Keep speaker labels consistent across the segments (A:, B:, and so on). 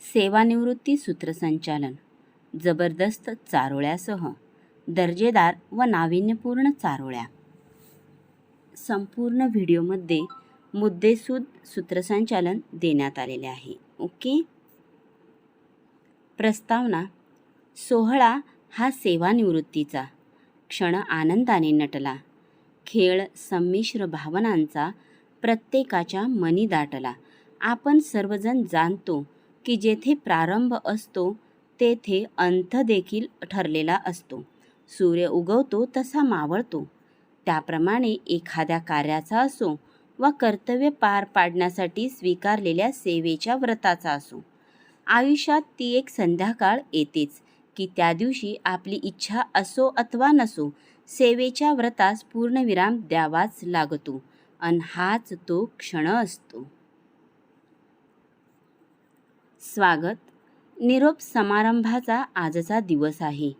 A: सेवानिवृत्ती सूत्रसंचालन जबरदस्त चारोळ्यासह दर्जेदार व नाविन्यपूर्ण चारोळ्या. संपूर्ण व्हिडिओमध्ये मुद्देसूद सूत्रसंचालन देण्यात आलेले आहे. ओके? प्रस्तावना सोहळा हा सेवानिवृत्तीचा क्षण आनंदाने नटला. खेळ संमिश्र भावनांचा प्रत्येकाच्या मनी दाटला. आपण सर्वजण जाणतो की जेथे प्रारंभ असतो तेथे अंत देखील ठरलेला असतो. सूर्य उगवतो तसा मावळतो. त्याप्रमाणे एखाद्या कार्याचा असो वा कर्तव्य पार पाडण्यासाठी स्वीकारलेल्या सेवेच्या व्रताचा असो. आयुष्यात ती एक संध्याकाळ येतेच की त्या दिवशी आपली इच्छा असो अथवा नसो सेवेच्या व्रतास पूर्णविराम द्यावाच लागतो. अन हाच तो क्षण असतो. स्वागत. निरोप समारंभाचा आजचा दिवस आहे.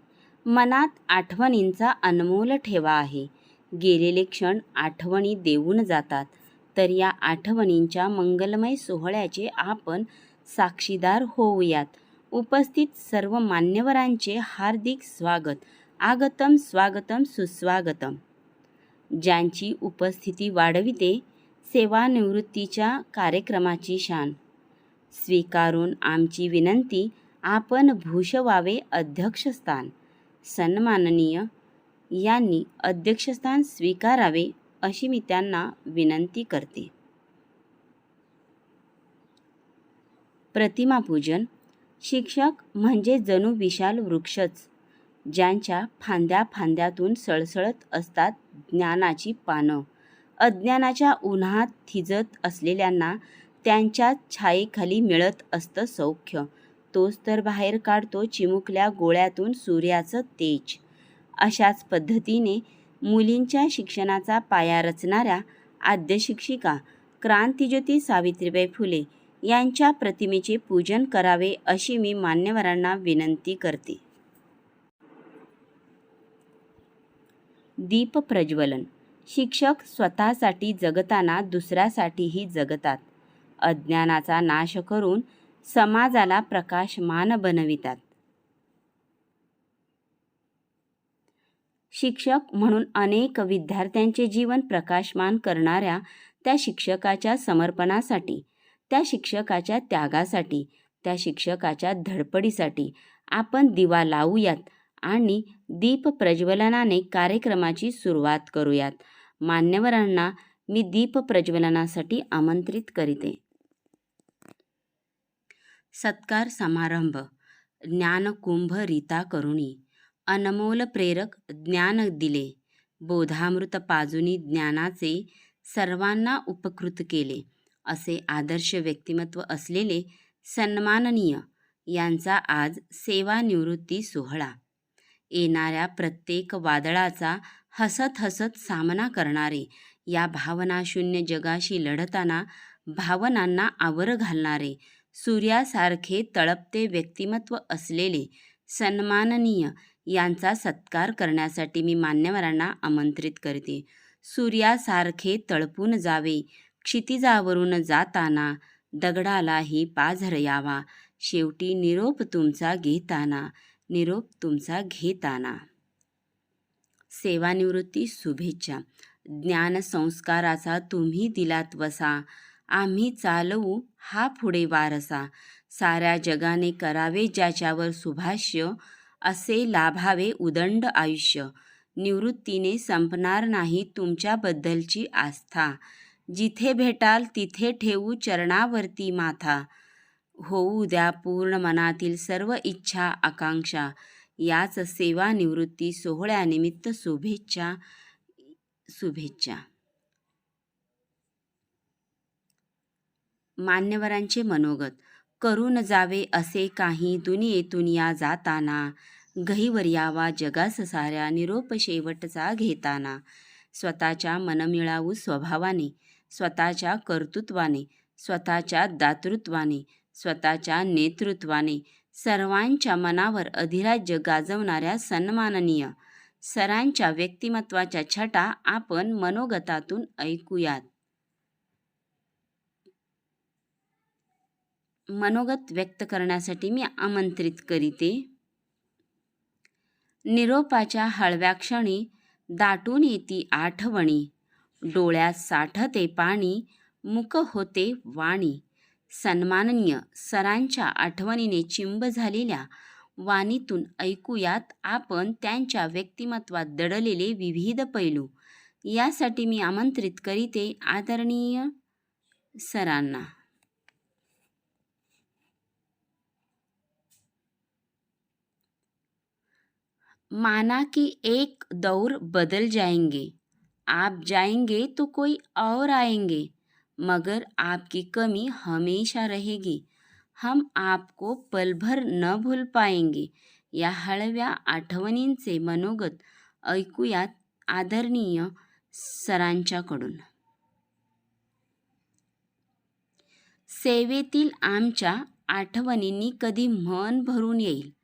A: मनात आठवणींचा अनमोल ठेवा आहे. गेलेले क्षण आठवणी देऊन जातात. तर या आठवणींच्या मंगलमय सोहळ्याचे आपण साक्षीदार होऊयात. उपस्थित सर्व मान्यवरांचे हार्दिक स्वागत. आगतम स्वागतम सुस्वागतम. ज्यांची उपस्थिती वाढविते सेवानिवृत्तीच्या कार्यक्रमाची शान. स्वीकारून आमची विनंती आपण भूषवावे अध्यक्षस्थान. सन्माननीय. यांनी अध्यक्षस्थान स्वीकारावे अशी मी त्यांना विनंती करते. प्रतिमापूजन शिक्षक म्हणजे जणू विशाल वृक्षच ज्यांच्या फांद्या फांद्यातून सळसळत असतात ज्ञानाची पानं. अज्ञानाच्या उन्हात थिजत असलेल्यांना त्यांच्या छायेखाली मिळत असतं सौख्य. तोच तर बाहेर काढतो चिमुकल्या गोळ्यातून सूर्याचं तेज. अशाच पद्धतीने मुलींच्या शिक्षणाचा पाया रचणाऱ्या आद्यशिक्षिका क्रांतिज्योती सावित्रीबाई फुले यांच्या प्रतिमेचे पूजन करावे अशी मी मान्यवरांना विनंती करते. दीप प्रज्वलन. शिक्षक स्वतःसाठी जगताना दुसऱ्यासाठीही जगतात. अज्ञानाचा नाश करून समाजाला प्रकाशमान बनवितात. शिक्षक म्हणून अनेक विद्यार्थ्यांचे जीवन प्रकाशमान करणाऱ्या त्या शिक्षकाच्या समर्पणासाठी त्या शिक्षकाच्या त्यागासाठी त्या शिक्षकाच्या धडपडीसाठी आपण दिवा लावूयात आणि दीप प्रज्वलनाने कार्यक्रमाची सुरुवात करूयात. मान्यवरांना मी दीप प्रज्वलनासाठी आमंत्रित करीते. सत्कार समारंभ ज्ञानकुंभ रीता करुणी अनमोल प्रेरक ज्ञान दिले बोधामृत पाजुनी ज्ञानाचे सर्वांना उपकृत केले असे आदर्श व्यक्तिमत्व असलेले सन्माननीय यांचा आज सेवानिवृत्ती सोहळा. येणाऱ्या प्रत्येक वादळाचा हसत हसत सामना करणारे या भावनाशून्य जगाशी लढताना भावनांना आवर घालणारे सूर्यासारखे तळपते व्यक्तिमत्व असलेले सन्माननीय यांचा सत्कार करण्यासाठी मी मान्यवरांना आमंत्रित करते. सूर्यासारखे तळपून जावे क्षितिजावरून जाताना दगडालाही पाझर यावा शेवटी निरोप तुमचा घेताना निरोप तुमचा घेताना. सेवानिवृत्ती शुभेच्छा. ज्ञानसंस्काराचा तुम्ही दिलात वसा आम्ही चालवू हा पुढे वारसा. साऱ्या जगाने करावे ज्याच्यावर सुभाष्य असे लाभावे उदंड आयुष्य. निवृत्तीने संपणार नाही तुमच्याबद्दलची आस्था. जिथे भेटाल तिथे ठेवू चरणावरती माथा. होऊ द्या पूर्ण मनातील सर्व इच्छा आकांक्षा. याच सेवानिवृत्ती सोहळ्यानिमित्त शुभेच्छा शुभेच्छा. मान्यवरांचे मनोगत. करून जावे असे काही दुनियेतून या जाताना घहीवर यावा जगास साऱ्या निरोप शेवटचा घेताना. स्वतःच्या मनमिळावू स्वभावाने स्वतःच्या कर्तृत्वाने स्वतःच्या दातृत्वाने स्वतःच्या नेतृत्वाने सर्वांच्या मनावर अधिराज्य गाजवणाऱ्या सन्माननीय सरांच्या व्यक्तिमत्वाच्या छटा आपण मनोगतातून ऐकूयात. मनोगत व्यक्त करण्यासाठी मी आमंत्रित करीते. निरोपाच्या हळव्या क्षणी दाटून येती आठवणी. डोळ्यात साठते पाणी मुक होते वाणी. सन्माननीय सरांच्या आठवणीने चिंब झालेल्या वाणीतून ऐकूयात आपण त्यांच्या व्यक्तिमत्वात दडलेले विविध पैलू. यासाठी मी आमंत्रित करीते आदरणीय सरांना. माना कि एक दौर बदल जाएंगे। आप जाएंगे तो कोई और आएंगे मगर आपकी कमी हमेशा रहेगी। हम आपको पल भर न भूल पाएंगे या हळव्या आठवणींचे मनोगत ऐकूयात आदरणीय सरांच्याकडून. सेवेतील आमच्या आठवणींनी कधी मन भरून येईल?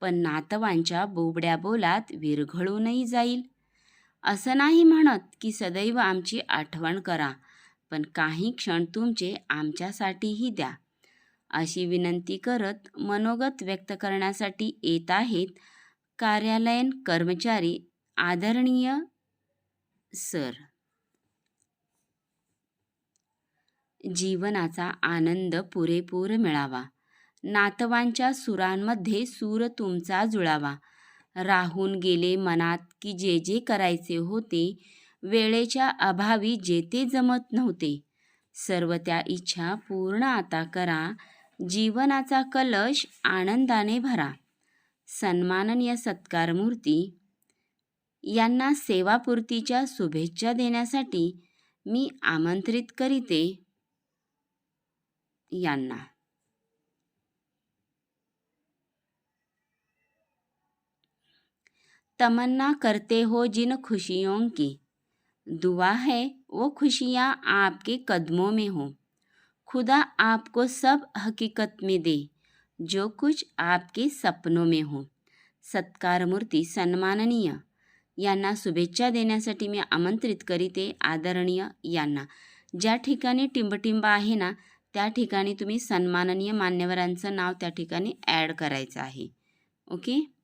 A: पण नातवांच्या बोबड्या बोलात विरघळूनही जाईल. असं नाही म्हणत की सदैव आमची आठवण करा पण काही क्षण तुमचे आमच्यासाठीही द्या. अशी विनंती करत मनोगत व्यक्त करण्यासाठी येत आहेत कार्यालयीन कर्मचारी आदरणीय सर. जीवनाचा आनंद पुरेपूर मिळावा. नातवांच्या सुरांमध्ये सूर तुमचा जुळावा. राहून गेले मनात की जे जे करायचे होते वेळेच्या अभावी जे ते जमत नव्हते. सर्व त्या इच्छा पूर्ण आता करा. जीवनाचा कलश आनंदाने भरा. सन्माननीय सत्कारमूर्ती यांना सेवापूर्तीच्या शुभेच्छा देण्यासाठी मी आमंत्रित करीते. यांना तमन्ना करते हो जिन खुशियों की। दुआ है वो खुशियाँ आपके कदमों में हो। खुदा आपको सब हकीकत में दे जो कुछ आपके सपनों में हो। सत्कारमूर्ती सन्माननीय यांना शुभेच्छा देण्यासाठी मी आमंत्रित करीते आदरणीय यांना ज्या ठिकाणी टिंबटिंब आहे ना त्या ठिकाणी तुम्ही सन्माननीय मान्यवरांचं नाव त्या ठिकाणी ॲड करायचं आहे. ओके?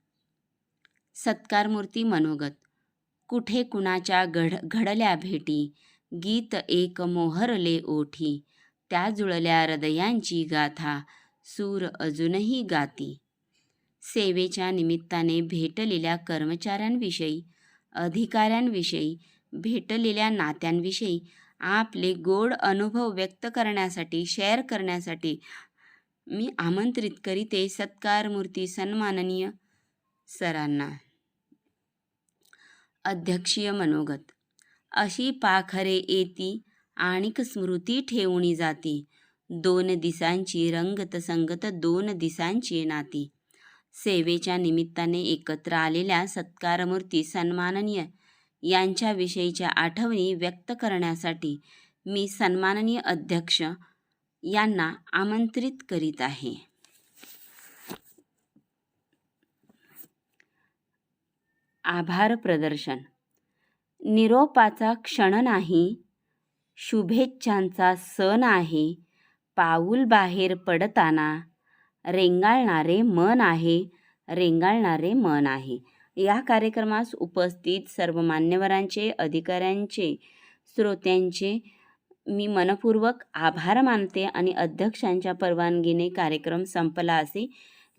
A: सत्कारमूर्ती मनोगत. कुठे कुणाच्या घड घडल्या भेटी? गीत एक मोहरले ओठी. त्या जुळल्या हृदयांची गाथा. सूर अजूनही गाती. सेवेच्या निमित्ताने भेटलेल्या कर्मचाऱ्यांविषयी अधिकाऱ्यांविषयी भेटलेल्या नात्यांविषयी आपले गोड अनुभव व्यक्त करण्यासाठी शेअर करण्यासाठी मी आमंत्रित करीते सत्कारमूर्ती सन्माननीय सरांना. अध्यक्षीय मनोगत. अशी पाखरे येती आणिक स्मृती ठेवणी जाती. दोन दिसांची रंगत संगत दोन दिसांची नाती. सेवेच्या निमित्ताने एकत्र आलेल्या सत्कारमूर्ती सन्माननीय यांच्याविषयीच्या आठवणी व्यक्त करण्यासाठी मी सन्माननीय अध्यक्ष यांना आमंत्रित करीत आहे. आभार प्रदर्शन. निरोपाचा क्षण नाही शुभेच्छांचा सण आहे पाऊल बाहेर पडताना रेंगाळणारे मन आहे रेंगाळणारे मन आहे. या कार्यक्रमास उपस्थित सर्व मान्यवरांचे अधिकाऱ्यांचे श्रोत्यांचे मी मनपूर्वक आभार मानते आणि अध्यक्षांच्या परवानगीने कार्यक्रम संपला असे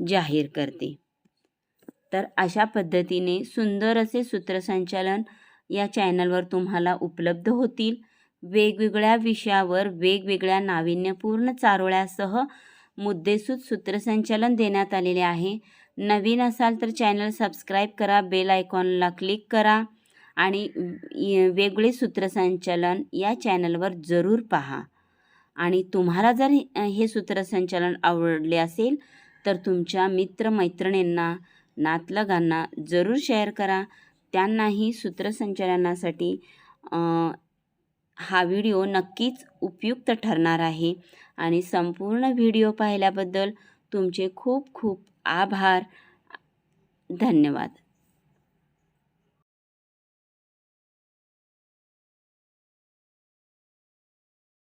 A: जाहीर करते. तर अशा पद्धतीने सुंदर असे सूत्रसंचालन या चॅनलवर तुम्हाला उपलब्ध होतील. वेगवेगळ्या विषयावर वेगवेगळ्या नाविन्यपूर्ण चारोळ्यासह मुद्देसूद सूत्रसंचालन देण्यात आलेले आहे. नवीन असाल तर चॅनल सबस्क्राईब करा बेल आयकॉनला क्लिक करा आणि वेगळे सूत्रसंचालन या चॅनलवर जरूर पहा. आणि तुम्हाला जर हे सूत्रसंचालन आवडले असेल तर तुमच्या मित्रमैत्रिणींना नातलगांना जरूर शेअर करा. त्यांनाही सूत्रसंचालनासाठी हा व्हिडिओ नक्कीच उपयुक्त ठरणार आहे. आणि संपूर्ण व्हिडिओ पाहिल्याबद्दल तुमचे खूप खूप आभार. धन्यवाद.